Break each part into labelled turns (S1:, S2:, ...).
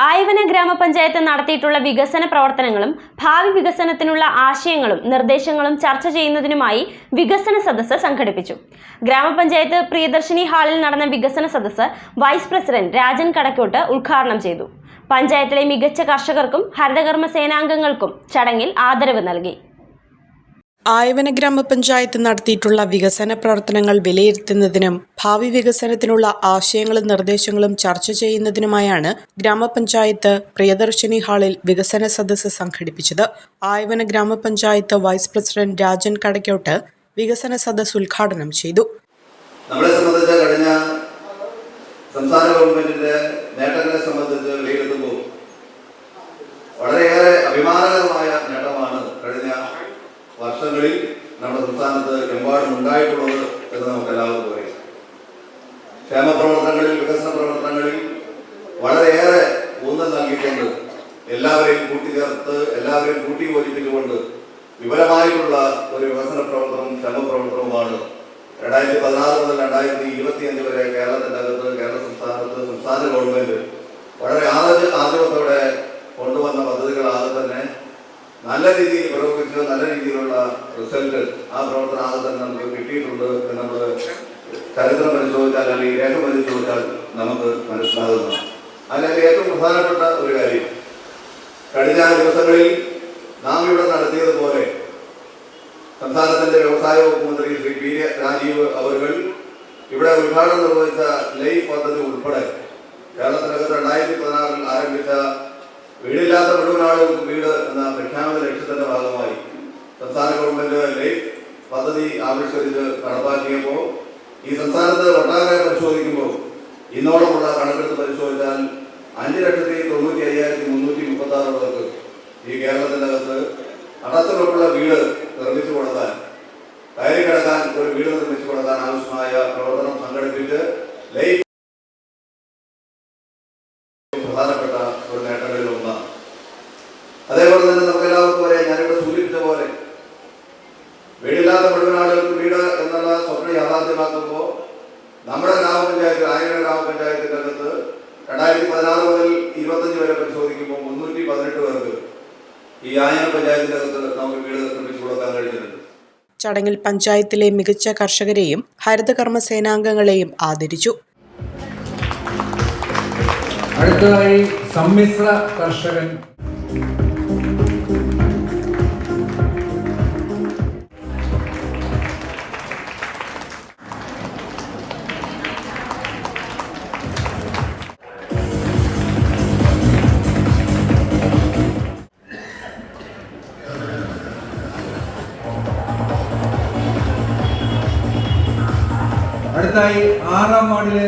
S1: ആയവന ഗ്രാമപഞ്ചായത്ത് നടത്തിയിട്ടുള്ള വികസന പ്രവർത്തനങ്ങളും ഭാവി വികസനത്തിനുള്ള ആശയങ്ങളും നിർദ്ദേശങ്ങളും ചർച്ച ചെയ്യുന്നതിനുമായി വികസന സദസ്സ് സംഘടിപ്പിച്ചു. ഗ്രാമപഞ്ചായത്ത് പ്രിയദർശിനി ഹാളിൽ നടന്ന വികസന സദസ്സ് വൈസ് പ്രസിഡന്റ് രാജൻ കടക്കോട്ട് ഉദ്ഘാടനം ചെയ്തു. പഞ്ചായത്തിലെ മികച്ച കർഷകർക്കും ഹരിതകർമ്മ സേനാംഗങ്ങൾക്കും ചടങ്ങിൽ ആദരവ് നൽകി.
S2: ആയവന ഗ്രാമപഞ്ചായത്ത് നടത്തിയിട്ടുള്ള വികസന പ്രവർത്തനങ്ങൾ വിലയിരുത്തുന്നതിനും ഭാവി വികസനത്തിനുള്ള ആശയങ്ങളും നിർദ്ദേശങ്ങളും ചർച്ച ചെയ്യുന്നതിനുമായാണ് ഗ്രാമപഞ്ചായത്ത് പ്രിയദർശിനി ഹാളിൽ വികസന സദസ്സ് സംഘടിപ്പിച്ചത്. ആയവന ഗ്രാമപഞ്ചായത്ത് വൈസ് പ്രസിഡന്റ് രാജൻ കടക്കോട്ട് വികസന സദസ്സ് ഉദ്ഘാടനം ചെയ്തു.
S3: നമ്മളെ സംബന്ധിച്ച് കഴിഞ്ഞ സംസ്ഥാന ഗവൺമെന്റിന്റെ നേട്ടങ്ങളെ സംബന്ധിച്ച് വിലയിരുത്തുമ്പോൾ വളരെയേറെ അഭിമാനകരമായ നേട്ടമാണ് കഴിഞ്ഞ വർഷങ്ങളിൽ നമ്മുടെ സംസ്ഥാനത്ത് എമ്പാടും ഉണ്ടായിട്ടുള്ളത് എന്ന് നമുക്ക് എല്ലാവർക്കും അറിയാം. ക്ഷേമ പ്രവർത്തനങ്ങളിൽ വികസന പ്രവർത്തനങ്ങളിൽ വളരെയേറെ ഊന്നൽ നൽകിക്കൊണ്ട് എല്ലാവരെയും കൂട്ടിച്ചേർത്ത് എല്ലാവരെയും കൂട്ടി യോജിപ്പിച്ചുകൊണ്ട് വിപുലമായിട്ടുള്ള ഒരു വികസന പ്രവർത്തനവും ക്ഷേമ പ്രവർത്തനവുമാണ് രണ്ടായിരത്തി പതിനാറ് മുതൽ രണ്ടായിരത്തി ഇരുപത്തി അഞ്ച് വരെ കേരളത്തിന്റെ അകത്ത് കേരള സംസ്ഥാനത്ത് സംസ്ഥാന ഗവൺമെന്റ് വളരെ ആദ്യ ആദ്യമത്തോടെ ആ പ്രവർത്തനം ആകെ തന്നെ നമുക്ക് കിട്ടിയിട്ടുണ്ട് എന്ന് നമ്മൾ ചരിത്രം പരിശോധിച്ചാൽ അല്ലെങ്കിൽ രേഖ പരിശോധിച്ചാൽ നമുക്ക് മനസ്സിലാകുന്നതാണ് അല്ലെങ്കിൽ ഏറ്റവും പ്രധാനപ്പെട്ട ഒരു കാര്യം കഴിഞ്ഞ ദിവസങ്ങളിൽ നാം ഇവിടെ നടത്തിയതുപോലെ സംസ്ഥാനത്തിന്റെ വ്യവസായ വകുപ്പ് മന്ത്രി ശ്രീ പി രാജീവ് അവർ ഇവിടെ ഉദ്ഘാടനം നിർവഹിച്ച ലൈഫ് പദ്ധതി ഉൾപ്പെടെ കേരളത്തിനകത്ത് രണ്ടായിരത്തി പതിനാറിൽ ആരംഭിച്ച വീടില്ലാത്ത മുഴുവൻ വീട് എന്ന പ്രഖ്യാപന ലക്ഷ്യത്തിന്റെ ഭാഗമായി സംസ്ഥാന ഗവൺമെന്റ് ലൈഫ് പദ്ധതി ആവിഷ്കരിച്ച് നടപ്പാക്കിയപ്പോൾ ഈ സംസ്ഥാനത്ത് ഒട്ടാകെ പരിശോധിക്കുമ്പോൾ ഇന്നോളമുള്ള കണക്കെടുത്ത് പരിശോധിച്ചാൽ അഞ്ച് ലക്ഷത്തി തൊണ്ണൂറ്റി അയ്യായിരത്തി മുന്നൂറ്റി മുപ്പത്തി ആറ് പേർക്ക് ഈ കേരളത്തിനകത്ത് അടച്ചുറപ്പുള്ള വീട് നിർമ്മിച്ചു കൊടുക്കാൻ കയറി കിടക്കാൻ ഒരു വീട് നിർമ്മിച്ചു കൊടുക്കാൻ ആവശ്യമായ പ്രവർത്തനം സംഘടിപ്പിച്ച് ലൈഫ് പ്രധാനപ്പെട്ട ഒരു നേട്ടങ്ങളിൽ ഒന്നാണ്. അതേപോലെ തന്നെ നമുക്ക് എല്ലാവർക്കും അറിയാം ഞാനിവിടെ സൂചിപ്പിച്ച പോലെ മുഴുവൻ ആളുകൾക്ക് വീട് എന്നുള്ള സ്വപ്നം യാഥാർത്ഥ്യമാക്കുമ്പോൾ നമ്മുടെ ഗ്രാമപഞ്ചായത്ത് ആയിരം ഗ്രാമപഞ്ചായത്തിന്റെ അകത്ത് രണ്ടായിരത്തി പതിനാറ് മുതൽ ഇരുപത്തഞ്ച് വരെ പരിശോധിക്കുമ്പോൾ മുന്നൂറ്റി പതിനെട്ട് പേർക്ക് ഈ ആയിരം പഞ്ചായത്തിന്റെ അകത്ത് നമുക്ക് വീട് നിർമ്മിച്ചു കൊടുക്കാൻ കഴിഞ്ഞിട്ടുണ്ട്.
S2: ചടങ്ങിൽ പഞ്ചായത്തിലെ മികച്ച കർഷകരെയും ഹരിതകർമ്മ സേനാംഗങ്ങളെയും ആദരിച്ചു.
S4: അടുത്തതായി സമ്മിശ്ര കർഷകൻ അടുത്തായി ആറാം വാർഡിലെ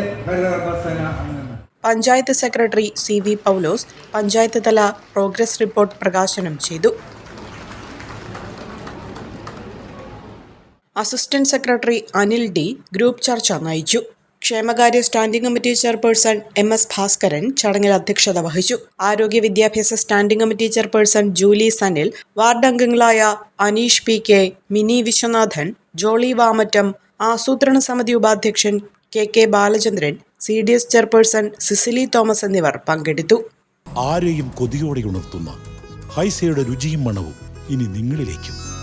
S2: panchayat secretary C V Paulose panchayat തല പ്രോഗ്രസ് റിപ്പോർട്ട് പ്രകാശനം ചെയ്തു. Assistant secretary Anil D group ചർച്ച നയിച്ചു. ക്ഷേമകാര്യ standing committee chairperson M S Bhaskaran ചടങ്ങിൽ അധ്യക്ഷത വഹിച്ചു. ആരോഗ്യ വിദ്യാഭ്യാസ standing committee chairperson Julie Sanil ward അംഗങ്ങളായ അനീഷ് പി കെ മിനി വിശ്വനാഥൻ ജോളി വാമറ്റം ആസൂത്രണ സമിതി ഉപാധ്യക്ഷൻ K K Balachandran C D S chairperson Cicily Thomas എന്നിവർ പങ്കെടുത്തു.
S5: ആരെയും കൊതിയോടെ ഉണർത്തുന്ന ഹൈസയുടെ രുചിയും മണവും ഇനി നിങ്ങളിലേക്കും.